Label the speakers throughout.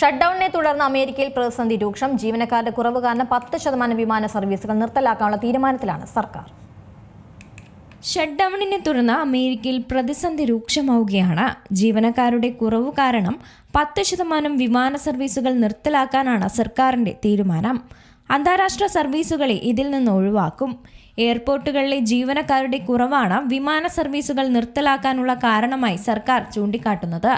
Speaker 1: ഷട്ട്ഡൌണിനെ തുടർന്ന് അമേരിക്കയിൽ പ്രതിസന്ധി രൂക്ഷം. ജീവനക്കാരുടെ കുറവ് കാരണം പത്ത് ശതമാനം വിമാന സർവീസുകൾ നിർത്തലാക്കാനുള്ള തീരുമാനത്തിലാണ് സർക്കാർ.
Speaker 2: ഷട്ട്ഡൌണിനെ തുടർന്ന് അമേരിക്കയിൽ പ്രതിസന്ധി രൂക്ഷമാവുകയാണ്. ജീവനക്കാരുടെ കുറവ് കാരണം പത്ത് ശതമാനം വിമാന സർവീസുകൾ നിർത്തലാക്കാനാണ് സർക്കാരിന്റെ തീരുമാനം. അന്താരാഷ്ട്ര സർവീസുകളെ ഇതിൽ നിന്ന് ഒഴിവാക്കും. എയർപോർട്ടുകളിലെ ജീവനക്കാരുടെ കുറവാണ് വിമാന സർവീസുകൾ നിർത്തലാക്കാനുള്ള കാരണമായി സർക്കാർ ചൂണ്ടിക്കാട്ടുന്നത്.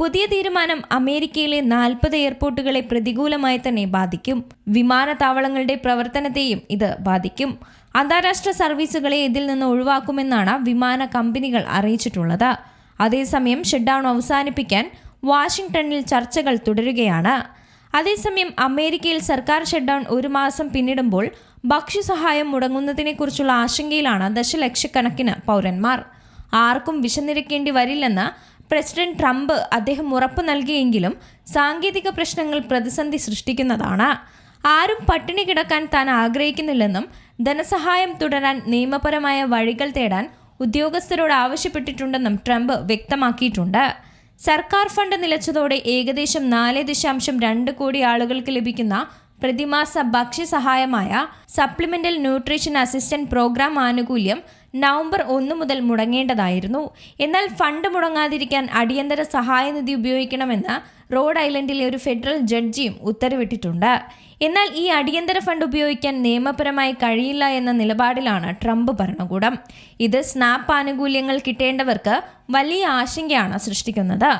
Speaker 2: പുതിയ തീരുമാനം അമേരിക്കയിലെ നാൽപ്പത് എയർപോർട്ടുകളെ പ്രതികൂലമായി തന്നെ ബാധിക്കും. വിമാനത്താവളങ്ങളുടെ പ്രവർത്തനത്തെയും ഇത് ബാധിക്കും. അന്താരാഷ്ട്ര സർവീസുകളെ ഇതിൽ നിന്ന് ഒഴിവാക്കുമെന്നാണ് വിമാന കമ്പനികൾ അറിയിച്ചിട്ടുള്ളത്. അതേസമയം ഷട്ട്ഡൌൺ അവസാനിപ്പിക്കാൻ വാഷിംഗ്ടണിൽ ചർച്ചകൾ തുടരുകയാണ്. അതേസമയം അമേരിക്കയിൽ സർക്കാർ ഷട്ട്ഡൌൺ ഒരു മാസം പിന്നിടുമ്പോൾ ഭക്ഷ്യസഹായം മുടങ്ങുന്നതിനെക്കുറിച്ചുള്ള ആശങ്കയിലാണ് ദശലക്ഷക്കണക്കിന് പൗരന്മാർ. ആർക്കും വിശന്നിരിക്കേണ്ടി വരില്ലെന്ന് പ്രസിഡന്റ് ട്രംപ് അദ്ദേഹം ഉറപ്പു നൽകിയെങ്കിലും സാങ്കേതിക പ്രശ്നങ്ങൾ പ്രതിസന്ധി സൃഷ്ടിക്കുന്നതാണ്. ആരും പട്ടിണി കിടക്കാൻ താൻ ആഗ്രഹിക്കുന്നില്ലെന്നും ധനസഹായം തുടരാൻ നിയമപരമായ വഴികൾ തേടാൻ ഉദ്യോഗസ്ഥരോട് ആവശ്യപ്പെട്ടിട്ടുണ്ടെന്നും ട്രംപ് വ്യക്തമാക്കിയിട്ടുണ്ട്. സർക്കാർ ഫണ്ട് നിലച്ചതോടെ ഏകദേശം നാല് ദശാംശം രണ്ട് കോടി ആളുകൾക്ക് ലഭിക്കുന്ന പ്രതിമാസ ഭക്ഷ്യസഹായമായ സപ്ലിമെന്റൽ ന്യൂട്രീഷൻ അസിസ്റ്റന്റ് പ്രോഗ്രാം ആനുകൂല്യം നവംബർ ഒന്ന് മുതൽ മുടങ്ങേണ്ടതായിരുന്നു. എന്നാൽ ഫണ്ട് മുടങ്ങാതിരിക്കാൻ അടിയന്തര സഹായനിധി ഉപയോഗിക്കണമെന്ന് റോഡ് ഐലൻഡിലെ ഒരു ഫെഡറൽ ജഡ്ജിയും ഉത്തരവിട്ടിട്ടുണ്ട്. എന്നാൽ ഈ അടിയന്തര ഫണ്ട് ഉപയോഗിക്കാൻ നിയമപരമായി കഴിയില്ല എന്ന നിലപാടിലാണ് ട്രംപ് ഭരണകൂടം. ഇത് സ്നാപ്പ് ആനുകൂല്യങ്ങൾ കിട്ടേണ്ടവർക്ക് വലിയ ആശങ്കയാണ് സൃഷ്ടിക്കുന്നത്.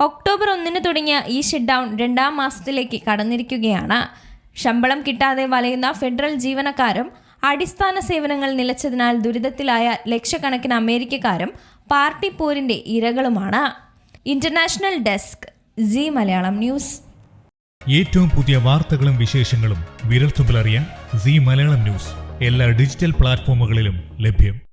Speaker 2: ഒക്ടോബർ ഒന്നിന് തുടങ്ങിയ ഈ ഷട്ട്ഡൗൺ രണ്ടാം മാസത്തിലേക്ക് കടന്നിരിക്കുകയാണ്. ശമ്പളം കിട്ടാതെ വലയുന്ന ഫെഡറൽ ജീവനക്കാരും അടിസ്ഥാന സേവനങ്ങൾ നിലച്ചതിനാൽ ദുരിതത്തിലായ ലക്ഷക്കണക്കിന് അമേരിക്കക്കാരും പാർട്ടി പോരിന്റെ ഇരകളുമാണ്. International desk Zee Malayalam news.
Speaker 3: ഏറ്റവും പുതിയ വാർത്തകളും വിശേഷങ്ങളും വിരൽത്തുമ്പിലറിയാൻ സി മലയാളം ന്യൂസ്. എല്ലാ ഡിജിറ്റൽ പ്ലാറ്റ്ഫോമുകളിലും ലഭ്യം.